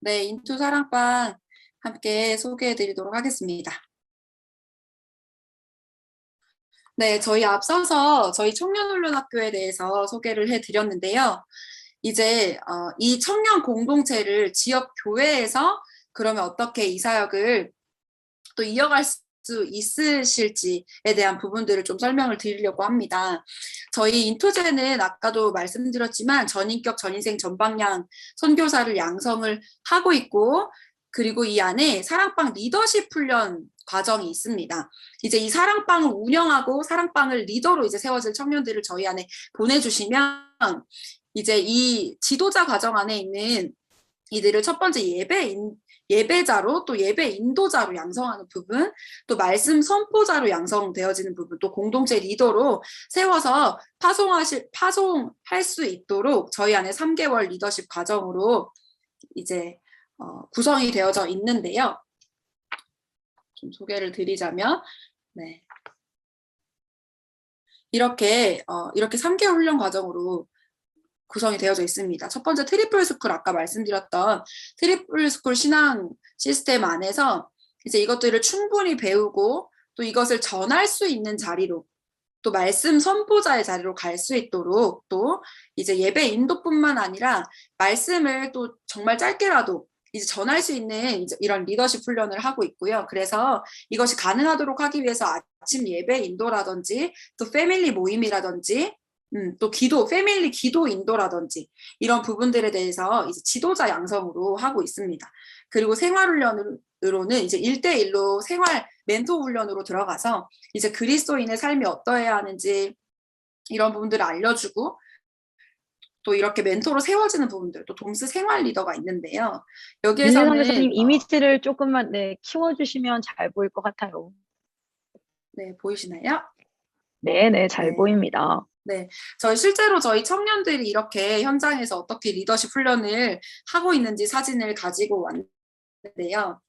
네, 인투 사랑방 함께 소개해 드리도록 하겠습니다. 네, 저희 앞서서 저희 청년훈련학교에 대해서 소개를 해 드렸는데요. 이제 어, 이 청년 공동체를 지역 교회에서 그러면 어떻게 이 사역을 또 이어갈 수 있으실지에 대한 부분들을 좀 설명을 드리려고 합니다. 저희 인투제는 아까도 말씀드렸지만 전인격, 전인생, 전방향 선교사를 양성을 하고 있고 그리고 이 안에 사랑방 리더십 훈련 과정이 있습니다. 이제 이 사랑방을 운영하고 사랑방을 리더로 이제 세워질 청년들을 저희 안에 보내주시면 이제 이 지도자 과정 안에 있는 이들을 첫 번째 예배 인, 예배자로 또 예배 인도자로 양성하는 부분, 또 말씀 선포자로 양성되어지는 부분, 또 공동체 리더로 세워서 파송하실 파송할 수 있도록 저희 안에 3개월 리더십 과정으로 이제 어, 구성이 되어져 있는데요. 좀 소개를 드리자면, 네. 이렇게, 어, 이렇게 3개월 훈련 과정으로 구성이 되어져 있습니다. 첫 번째 트리플 스쿨, 아까 말씀드렸던 트리플 스쿨 신앙 시스템 안에서 이제 이것들을 충분히 배우고 또 이것을 전할 수 있는 자리로 또 말씀 선포자의 자리로 갈 수 있도록 또 이제 예배 인도뿐만 아니라 말씀을 또 정말 짧게라도 이제 전할 수 있는 이제 이런 리더십 훈련을 하고 있고요. 그래서 이것이 가능하도록 하기 위해서 아침 예배 인도라든지 또 패밀리 모임이라든지 음, 또 기도, 패밀리 기도 인도라든지 이런 부분들에 대해서 이제 지도자 양성으로 하고 있습니다. 그리고 생활훈련으로는 이제 일대일로 생활 멘토 훈련으로 들어가서 이제 그리스도인의 삶이 어떠해야 하는지 이런 부분들을 알려주고 또 이렇게 멘토로 세워지는 부분들, 또 동스 생활 리더가 있는데요. 여기에서는 선생님 어, 이미지를 조금만 네, 키워주시면 잘 보일 것 같아요. 네, 보이시나요? 네, 네, 잘 네. 보입니다. 저희 실제로 저희 청년들이 이렇게 현장에서 어떻게 리더십 훈련을 하고 있는지 사진을 가지고 왔는데요.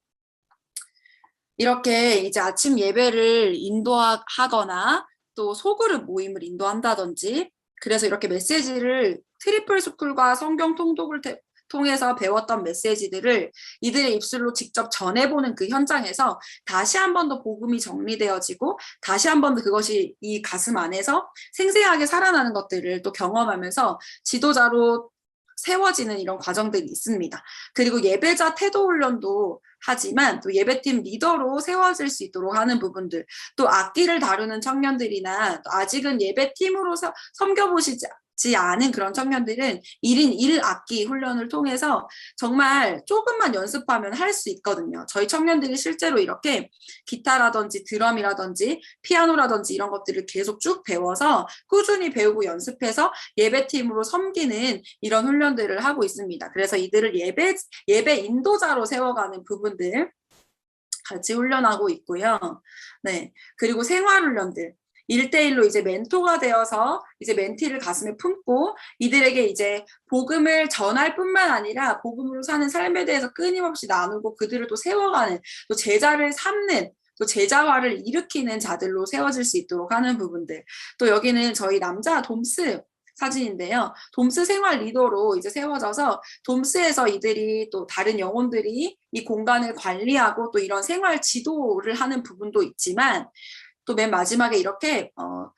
이렇게 이제 아침 예배를 인도하거나 또 소그룹 모임을 인도한다든지 그래서 이렇게 메시지를 트리플 스쿨과 성경 통독을 테- 통해서 배웠던 메시지들을 이들의 입술로 직접 전해보는 그 현장에서 다시 한 번 더 복음이 정리되어지고 다시 한 번 더 그것이 이 가슴 안에서 생생하게 살아나는 것들을 또 경험하면서 지도자로 세워지는 이런 과정들이 있습니다. 그리고 예배자 태도 훈련도 하지만 또 예배팀 리더로 세워질 수 있도록 하는 부분들, 또 악기를 다루는 청년들이나 또 아직은 예배팀으로 서- 섬겨보시지 않은 그런 청년들은 1인 1악기 훈련을 통해서 정말 조금만 연습하면 할 수 있거든요. 저희 청년들이 실제로 이렇게 기타라든지 드럼이라든지 피아노라든지 이런 것들을 계속 쭉 배워서 꾸준히 배우고 연습해서 예배팀으로 섬기는 이런 훈련들을 하고 있습니다. 그래서 이들을 예배, 예배 인도자로 세워가는 부분들 같이 훈련하고 있고요. 네. 그리고 생활 훈련들. 일대일로 이제 멘토가 되어서 이제 멘티를 가슴에 품고 이들에게 이제 복음을 전할 뿐만 아니라 복음으로 사는 삶에 대해서 끊임없이 나누고 그들을 또 세워가는 또 제자를 삼는 또 제자화를 일으키는 자들로 세워질 수 있도록 하는 부분들. 또 여기는 저희 남자 돔스 사진인데요. 돔스 생활 리더로 이제 세워져서 돔스에서 이들이 또 다른 영혼들이 이 공간을 관리하고 또 이런 생활 지도를 하는 부분도 있지만 또 맨 마지막에 이렇게 어,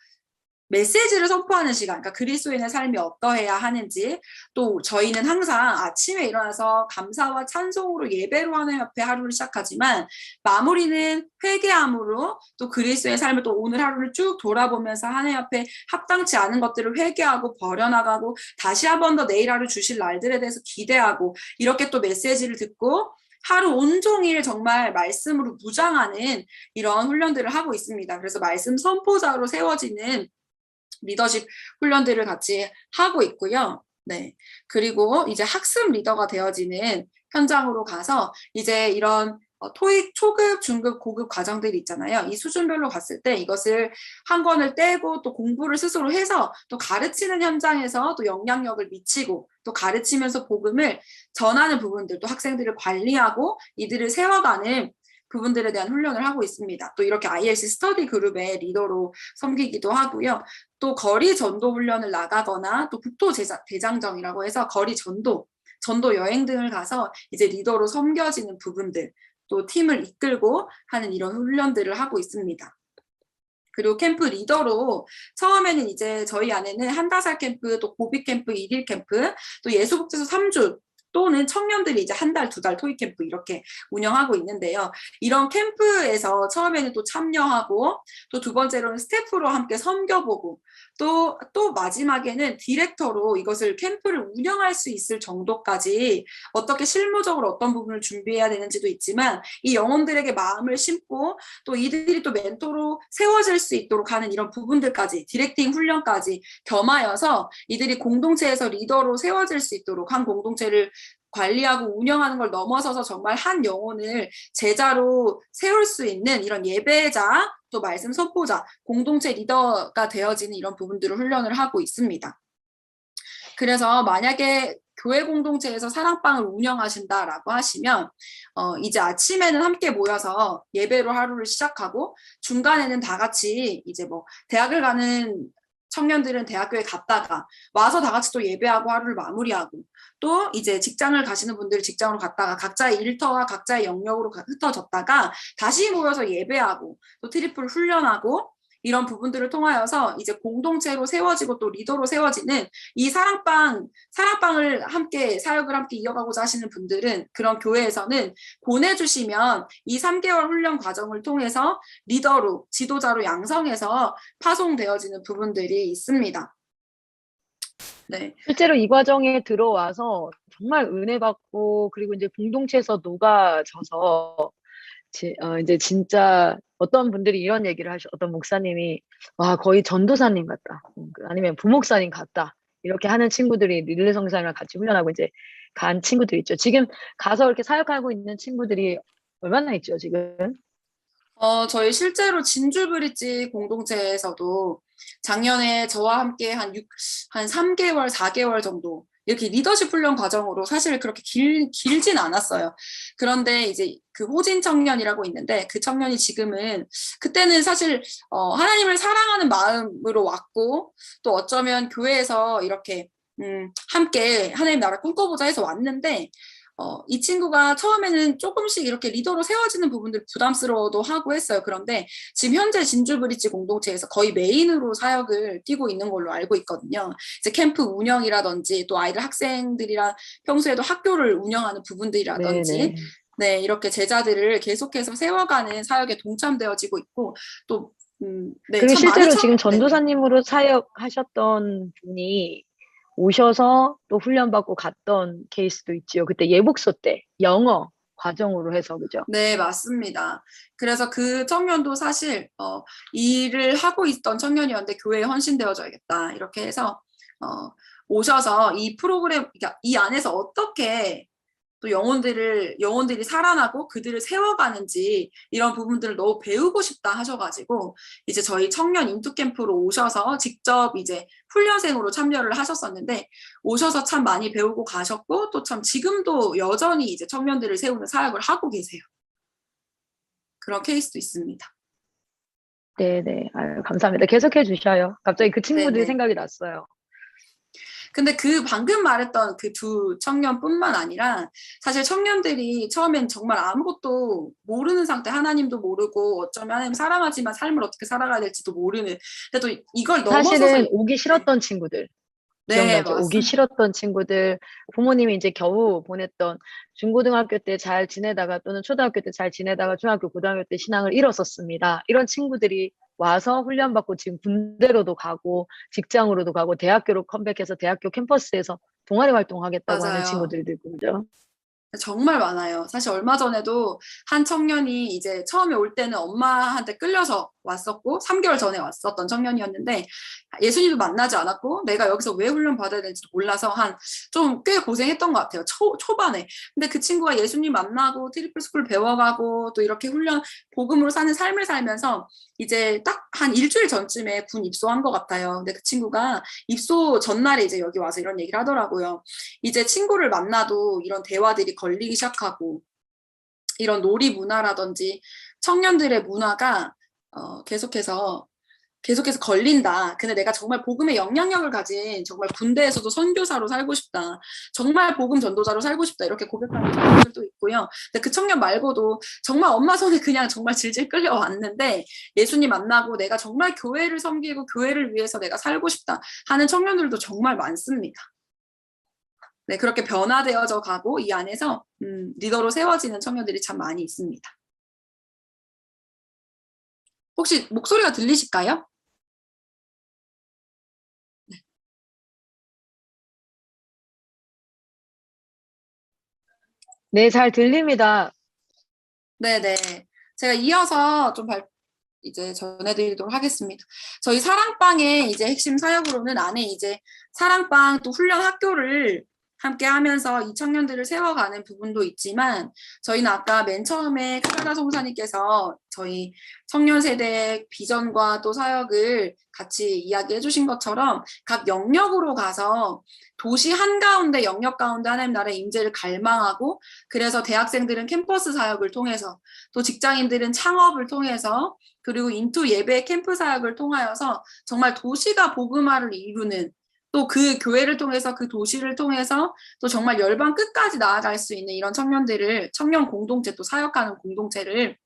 메시지를 선포하는 시간, 그러니까 그리스도인의 삶이 어떠해야 하는지, 또 저희는 항상 아침에 일어나서 감사와 찬송으로 예배로 하는 옆에 하루를 시작하지만, 마무리는 회개함으로 또 그리스도의 삶을 또 오늘 하루를 쭉 돌아보면서 하나님 앞에 합당치 않은 것들을 회개하고 버려나가고, 다시 한 번 더 내일 하루 주실 날들에 대해서 기대하고, 이렇게 또 메시지를 듣고, 하루 온종일 정말 말씀으로 무장하는 이런 훈련들을 하고 있습니다. 그래서 말씀 선포자로 세워지는 리더십 훈련들을 같이 하고 있고요. 네. 그리고 이제 학습 리더가 되어지는 현장으로 가서 이제 이런 어, 토익 초급, 중급, 고급 과정들이 있잖아요. 이 수준별로 갔을 때 이것을 한 권을 떼고 또 공부를 스스로 해서 또 가르치는 현장에서 또 영향력을 미치고 또 가르치면서 복음을 전하는 부분들, 또 학생들을 관리하고 이들을 세워가는 부분들에 대한 훈련을 하고 있습니다. 또 이렇게 ILC 스터디 그룹의 리더로 섬기기도 하고요. 또 거리 전도 훈련을 나가거나 또 국토 대장정이라고 해서 거리 전도 전도 여행 등을 가서 이제 리더로 섬겨지는 부분들, 또 팀을 이끌고 하는 이런 훈련들을 하고 있습니다. 그리고 캠프 리더로 처음에는 이제 저희 안에는 한다살 캠프, 또 고비 캠프, 일일 캠프, 또 예수복지소 3주 또는 청년들이 이제 한 달, 두 달 토익 캠프 이렇게 운영하고 있는데요. 이런 캠프에서 처음에는 또 참여하고 또 두 번째로는 스태프로 함께 섬겨보고 또, 또 마지막에는 디렉터로 이것을 캠프를 운영할 수 있을 정도까지 어떻게 실무적으로 어떤 부분을 준비해야 되는지도 있지만 이 영혼들에게 마음을 심고 또 이들이 또 멘토로 세워질 수 있도록 하는 이런 부분들까지 디렉팅 훈련까지 겸하여서 이들이 공동체에서 리더로 세워질 수 있도록 한 공동체를 관리하고 운영하는 걸 넘어서서 정말 한 영혼을 제자로 세울 수 있는 이런 예배자 또 말씀 선포자 공동체 리더가 되어지는 이런 부분들을 훈련을 하고 있습니다. 그래서 만약에 교회 공동체에서 사랑방을 운영하신다라고 하시면 어, 이제 아침에는 함께 모여서 예배로 하루를 시작하고 중간에는 다 같이 이제 뭐 대학을 가는 청년들은 대학교에 갔다가 와서 다 같이 또 예배하고 하루를 마무리하고 또 이제 직장을 가시는 분들이 직장으로 갔다가 각자의 일터와 각자의 영역으로 가- 흩어졌다가 다시 모여서 예배하고 또 트리플 훈련하고 이런 부분들을 통하여서 이제 공동체로 세워지고 또 리더로 세워지는 이 사랑방 사랑방을 함께 사역을 함께 이어가고자 하시는 분들은 그런 교회에서는 보내주시면 이 3개월 훈련 과정을 통해서 리더로 지도자로 양성해서 파송되어지는 부분들이 있습니다. 네, 실제로 이 과정에 들어와서 정말 은혜 받고 그리고 이제 공동체에서 녹아져서 지- 어, 이제 진짜 어떤 분들이 이런 얘기를 하셔 어떤 목사님이 와 거의 전도사님 같다 음, 그 아니면 부목사님 같다 이렇게 하는 친구들이 릴레 성장이랑 같이 훈련하고 이제 간 친구들 있죠. 지금 가서 이렇게 사역하고 있는 친구들이 얼마나 있죠 지금? 어, 저희 실제로 진주 브릿지 공동체에서도 작년에 저와 함께 한 6, 한 3개월, 4개월 정도 이렇게 리더십 훈련 과정으로 사실 그렇게 길, 길진 않았어요. 그런데 이제 그 호진 청년이라고 있는데 그 청년이 지금은 그때는 사실 어, 하나님을 사랑하는 마음으로 왔고 또 어쩌면 교회에서 이렇게 음, 함께 하나님 나라 꿈꿔보자 해서 왔는데 어, 이 친구가 처음에는 조금씩 이렇게 리더로 세워지는 부분들 부담스러워도 하고 했어요. 그런데 지금 현재 진주 브릿지 공동체에서 거의 메인으로 사역을 뛰고 있는 걸로 알고 있거든요. 이제 캠프 운영이라든지 또 아이들 학생들이랑 평소에도 학교를 운영하는 부분들이라든지 네네. 네, 이렇게 제자들을 계속해서 세워가는 사역에 동참되어지고 있고 또 음, 네, 그리고 실제로 참- 지금 네. 전도사님으로 사역하셨던 분이 오셔서 또 훈련받고 갔던 케이스도 있지요. 그때 예복소 때 영어 과정으로 해서 그죠? 네, 맞습니다. 그래서 그 청년도 사실 어, 일을 하고 있던 청년이었는데 교회에 헌신되어져야겠다 이렇게 해서 어, 오셔서 이 프로그램, 그러니까 이 안에서 어떻게 또 영혼들을 영혼들이 살아나고 그들을 세워가는지 이런 부분들을 너무 배우고 싶다 하셔가지고 이제 저희 청년 인투 캠프로 오셔서 직접 이제 훈련생으로 참여를 하셨었는데 오셔서 참 많이 배우고 가셨고 또 참 지금도 여전히 이제 청년들을 세우는 사역을 하고 계세요. 그런 케이스도 있습니다. 네네. 아유, 감사합니다. 계속해 주셔요. 갑자기 그 친구들이 네네. 생각이 났어요. 근데 그 방금 말했던 그 두 청년뿐만 아니라 사실 청년들이 처음엔 정말 아무것도 모르는 상태 하나님도 모르고 어쩌면 하나님 사랑하지만 삶을 어떻게 살아가야 될지도 모르는 근데 또 이걸 넘어서서 사실은 오기 싫었던 친구들. 네? 오기. 싫었던 친구들, 부모님이 이제 겨우 보냈던 중고등학교 때 잘 지내다가 또는 초등학교 때 잘 지내다가 중학교, 고등학교 때 신앙을 잃었었습니다. 이런 친구들이 와서 훈련받고 지금 군대로도 가고 직장으로도 가고 대학교로 컴백해서 대학교 캠퍼스에서 동아리 활동하겠다고 하는 맞아요. 친구들도 있고 그죠? 정말 많아요. 사실 얼마 전에도 한 청년이 이제 처음에 올 때는 엄마한테 끌려서 왔었고 3개월 전에 왔었던 청년이었는데 예수님도 만나지 않았고 내가 여기서 왜 훈련 받아야 되는지도 몰라서 한 좀 꽤 고생했던 것 같아요. 초, 초반에. 근데 그 친구가 예수님 만나고 트리플 스쿨 배워가고 또 이렇게 훈련 복음으로 사는 삶을 살면서 이제 딱 한 일주일 전쯤에 군 입소한 것 같아요. 근데 그 친구가 입소 전날에 이제 여기 와서 이런 얘기를 하더라고요. 이제 친구를 만나도 이런 대화들이 걸리기 시작하고 이런 놀이 문화라든지 청년들의 문화가 어, 계속해서 계속해서 걸린다. 근데 내가 정말 복음의 영향력을 가진 정말 군대에서도 선교사로 살고 싶다. 정말 복음 전도자로 살고 싶다. 이렇게 고백하는 청년들도 있고요. 근데 그 청년 말고도 정말 엄마 손에 그냥 정말 질질 끌려왔는데 예수님 만나고 내가 정말 교회를 섬기고 교회를 위해서 내가 살고 싶다 하는 청년들도 정말 많습니다. 네, 그렇게 변화되어져 가고 이 안에서 음, 리더로 세워지는 청년들이 참 많이 있습니다. 혹시 목소리가 들리실까요? 네, 잘 들립니다. 네네. 제가 이어서 좀 발, 이제 전해드리도록 하겠습니다. 저희 사랑방의 이제 핵심 사역으로는 안에 이제 사랑방 또 훈련 학교를 함께 하면서 이 청년들을 세워가는 부분도 있지만 저희는 아까 맨 처음에 카나다 송사님께서 저희 청년 세대의 비전과 또 사역을 같이 이야기해 주신 것처럼 각 영역으로 가서 도시 한가운데 영역 가운데 하나님 나라의 임재를 갈망하고 그래서 대학생들은 캠퍼스 사역을 통해서 또 직장인들은 창업을 통해서 그리고 인투 예배 캠프 사역을 통하여서 정말 도시가 복음화를 이루는 또 그 교회를 통해서 그 도시를 통해서 또 정말 열방 끝까지 나아갈 수 있는 이런 청년들을 청년 공동체 또 사역하는 공동체를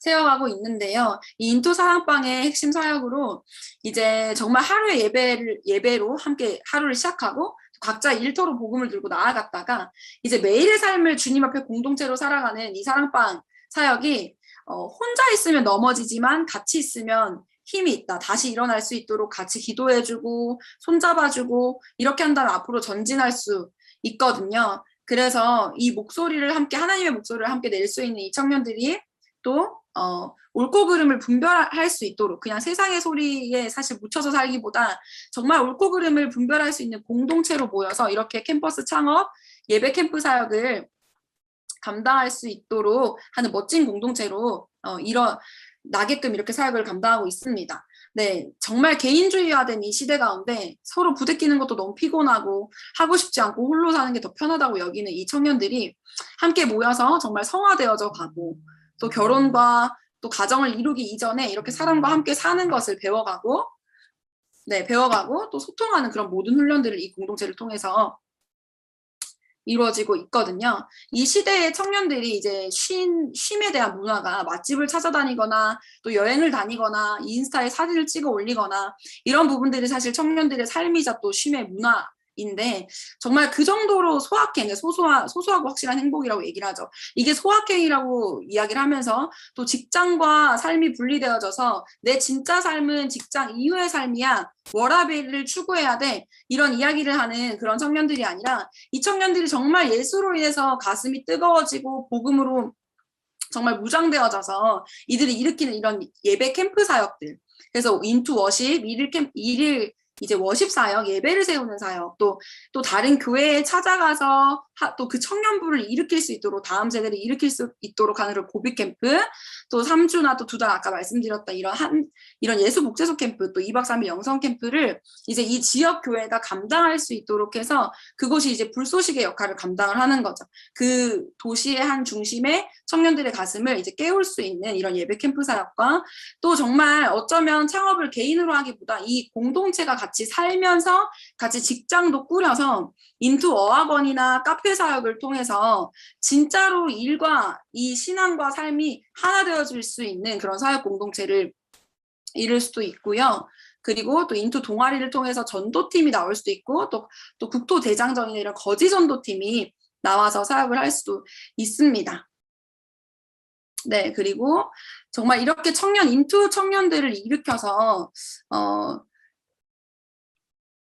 세워가고 있는데요. 이 인투 사랑방의 핵심 사역으로 이제 정말 하루의 예배를 예배로 함께 하루를 시작하고 각자 일터로 복음을 들고 나아갔다가 이제 매일의 삶을 주님 앞에 공동체로 살아가는 이 사랑방 사역이 어, 혼자 있으면 넘어지지만 같이 있으면 힘이 있다. 다시 일어날 수 있도록 같이 기도해주고 손잡아주고 이렇게 한다면 앞으로 전진할 수 있거든요. 그래서 이 목소리를 함께 하나님의 목소리를 함께 낼 수 있는 이 청년들이 또 어, 옳고 그름을 분별할 수 있도록 그냥 세상의 소리에 사실 묻혀서 살기보다 정말 옳고 그름을 분별할 수 있는 공동체로 모여서 이렇게 캠퍼스 창업 예배 캠프 사역을 감당할 수 있도록 하는 멋진 공동체로 어, 이런 나게끔 이렇게 사역을 감당하고 있습니다. 네, 정말 개인주의화된 이 시대 가운데 서로 부대끼는 것도 너무 피곤하고 하고 싶지 않고 홀로 사는 게 더 편하다고 여기는 이 청년들이 함께 모여서 정말 성화되어져 가고 또 결혼과 또 가정을 이루기 이전에 이렇게 사람과 함께 사는 것을 배워가고 네, 배워가고 또 소통하는 그런 모든 훈련들을 이 공동체를 통해서 이루어지고 있거든요. 이 시대의 청년들이 이제 쉼, 쉼에 대한 문화가 맛집을 찾아다니거나 또 여행을 다니거나 인스타에 사진을 찍어 올리거나 이런 부분들이 사실 청년들의 삶이자 또 쉼의 문화 인데 정말 그 정도로 소확행, 소소하, 소소하고 확실한 행복이라고 얘기를 하죠. 이게 소확행이라고 이야기를 하면서 또 직장과 삶이 분리되어져서 내 진짜 삶은 직장 이후의 삶이야. 워라벨을 추구해야 돼. 이런 이야기를 하는 그런 청년들이 아니라 이 청년들이 정말 예수로 인해서 가슴이 뜨거워지고 복음으로 정말 무장되어져서 이들이 일으키는 이런 예배 캠프 사역들. 그래서 인투 워십, 일일 캠, 일일 이제 워십 사역, 예배를 세우는 사역, 또, 또 다른 교회에 찾아가서 또 그 청년부를 일으킬 수 있도록 다음 세대를 일으킬 수 있도록 하는 그런 고비 캠프, 또 3주나 또 두 달 아까 말씀드렸던 이런 한, 이런 예수 목재소 캠프, 또 2박 3일 영성 캠프를 이제 이 지역 교회가 감당할 수 있도록 해서 그것이 이제 불쏘시개 역할을 감당을 하는 거죠. 그 도시의 한 중심에 청년들의 가슴을 이제 깨울 수 있는 이런 예배 캠프 사역과 또 정말 어쩌면 창업을 개인으로 하기보다 이 공동체가 같이 살면서 같이 직장도 꾸려서 인투 어학원이나 카페 사역을 통해서 진짜로 일과 이 신앙과 삶이 하나 되어질 수 있는 그런 사역 공동체를 이룰 수도 있고요. 그리고 또 인투 동아리를 통해서 전도팀이 나올 수도 있고 또, 또 국토 대장정이나 이런 거지 전도팀이 나와서 사역을 할 수도 있습니다. 네, 그리고 정말 이렇게 청년, 인투 청년들을 일으켜서, 어,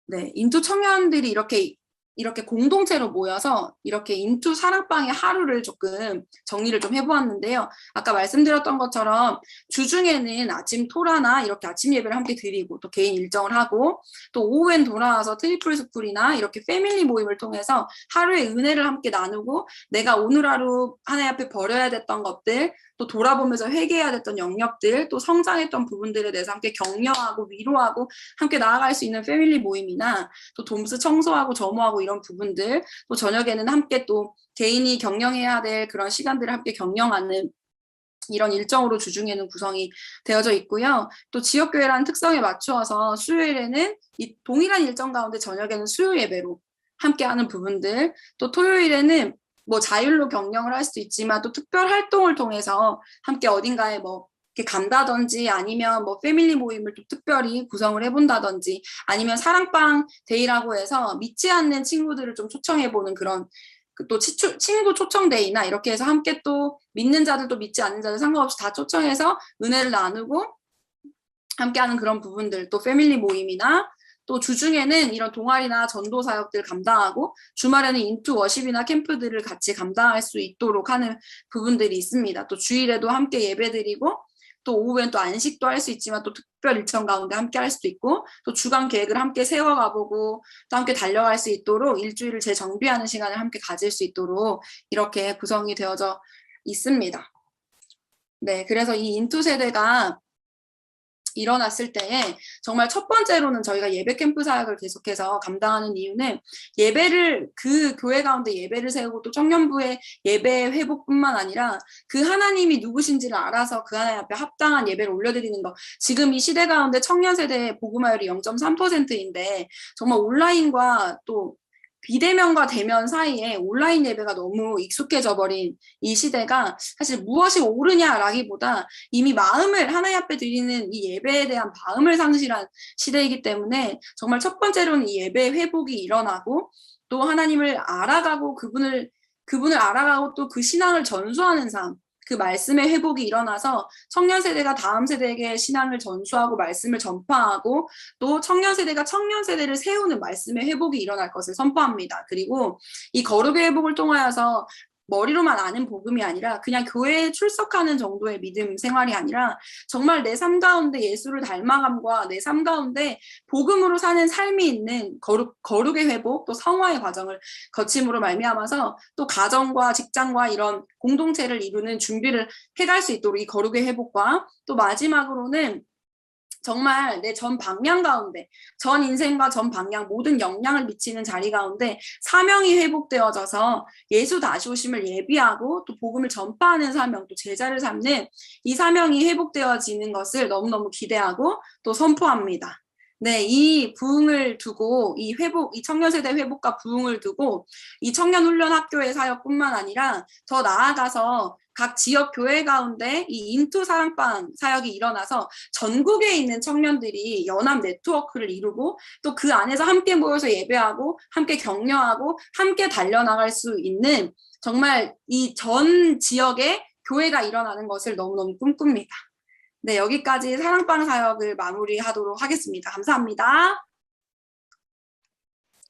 네, 인투 청년들이 이렇게 이렇게 공동체로 모여서 이렇게 인투 사랑방의 하루를 조금 정리를 좀 해보았는데요. 아까 말씀드렸던 것처럼 주중에는 아침 토라나 이렇게 아침 예배를 함께 드리고 또 개인 일정을 하고 또 오후엔 돌아와서 트리플 스쿨이나 이렇게 패밀리 모임을 통해서 하루의 은혜를 함께 나누고 내가 오늘 하루 하나님 앞에 버려야 됐던 것들 또 돌아보면서 회개해야 됐던 영역들 또 성장했던 부분들에 대해서 함께 격려하고 위로하고 함께 나아갈 수 있는 패밀리 모임이나 또 돔스 청소하고 점호하고 이런 부분들 또 저녁에는 함께 또 개인이 경영해야 될 그런 시간들을 함께 경영하는 이런 일정으로 주중에는 구성이 되어져 있고요. 또 지역교회라는 특성에 맞추어서 수요일에는 이 동일한 일정 가운데 저녁에는 수요 예배로 함께하는 부분들, 또 토요일에는 뭐 자율로 경영을 할 수도 있지만 또 특별 활동을 통해서 함께 어딘가에 뭐 이렇게 간다든지 아니면 뭐 패밀리 모임을 또 특별히 구성을 해본다든지 아니면 사랑방 데이라고 해서 믿지 않는 친구들을 좀 초청해보는 그런 그또 치추- 친구 초청 데이나 이렇게 해서 함께 또 믿는 자들도 믿지 않는 자들 상관없이 다 초청해서 은혜를 나누고 함께하는 그런 부분들 또 패밀리 모임이나 또 주중에는 이런 동아리나 전도 사역들 감당하고 주말에는 인투 워십이나 캠프들을 같이 감당할 수 있도록 하는 부분들이 있습니다. 또 주일에도 함께 예배드리고 또 오후엔 또 안식도 할 수 있지만 또 특별 일정 가운데 함께 할 수도 있고 또 주간 계획을 함께 세워가보고 또 함께 달려갈 수 있도록 일주일을 재정비하는 시간을 함께 가질 수 있도록 이렇게 구성이 되어져 있습니다. 네, 그래서 이 인투 세대가 일어났을 때에 정말 첫 번째로는 저희가 예배 캠프 사역을 계속해서 감당하는 이유는 예배를 그 교회 가운데 예배를 세우고 또 청년부의 예배 회복뿐만 아니라 그 하나님이 누구신지를 알아서 그 하나님 앞에 합당한 예배를 올려드리는 것. 지금 이 시대 가운데 청년 세대의 복음화율이 0.3%인데 정말 온라인과 또 비대면과 대면 사이에 온라인 예배가 너무 익숙해져 버린 이 시대가 사실 무엇이 옳으냐라기보다 이미 마음을 하나님 앞에 드리는 이 예배에 대한 마음을 상실한 시대이기 때문에 정말 첫 번째로는 이 예배 회복이 일어나고 또 하나님을 알아가고 그분을 그분을 알아가고 또 그 신앙을 전수하는 삶, 그 말씀의 회복이 일어나서 청년 세대가 다음 세대에게 신앙을 전수하고 말씀을 전파하고 또 청년 세대가 청년 세대를 세우는 말씀의 회복이 일어날 것을 선포합니다. 그리고 이 거룩의 회복을 통하여서 머리로만 아는 복음이 아니라 그냥 교회에 출석하는 정도의 믿음 생활이 아니라 정말 내 삶 가운데 예수를 닮아감과 내 삶 가운데 복음으로 사는 삶이 있는 거룩, 거룩의 회복 또 성화의 과정을 거침으로 말미암아서 또 가정과 직장과 이런 공동체를 이루는 준비를 해갈 수 있도록 이 거룩의 회복과 또 마지막으로는 정말 내 전 방향 가운데 전 인생과 전 방향 모든 영향을 미치는 자리 가운데 사명이 회복되어져서 예수 다시 오심을 예비하고 또 복음을 전파하는 사명 또 제자를 삼는 이 사명이 회복되어지는 것을 너무너무 기대하고 또 선포합니다. 네, 이 부흥을 두고 이 회복, 이 청년 세대 회복과 부흥을 두고 이 청년 훈련 학교의 사역뿐만 아니라 더 나아가서 각 지역 교회 가운데 이 인투 사랑방 사역이 일어나서 전국에 있는 청년들이 연합 네트워크를 이루고 또 그 안에서 함께 모여서 예배하고 함께 격려하고 함께 달려나갈 수 있는 정말 이 전 지역에 교회가 일어나는 것을 너무너무 꿈꿉니다. 네, 여기까지 사랑방 사역을 마무리하도록 하겠습니다. 감사합니다.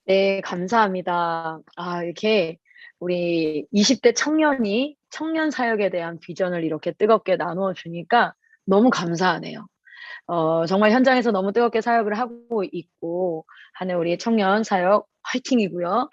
네, 감사합니다. 아, 이렇게 우리 20대 청년이 청년 사역에 대한 비전을 이렇게 뜨겁게 나누어 주니까 너무 감사하네요. 어, 정말 현장에서 너무 뜨겁게 사역을 하고 있고 하는 우리 청년 사역 화이팅이고요.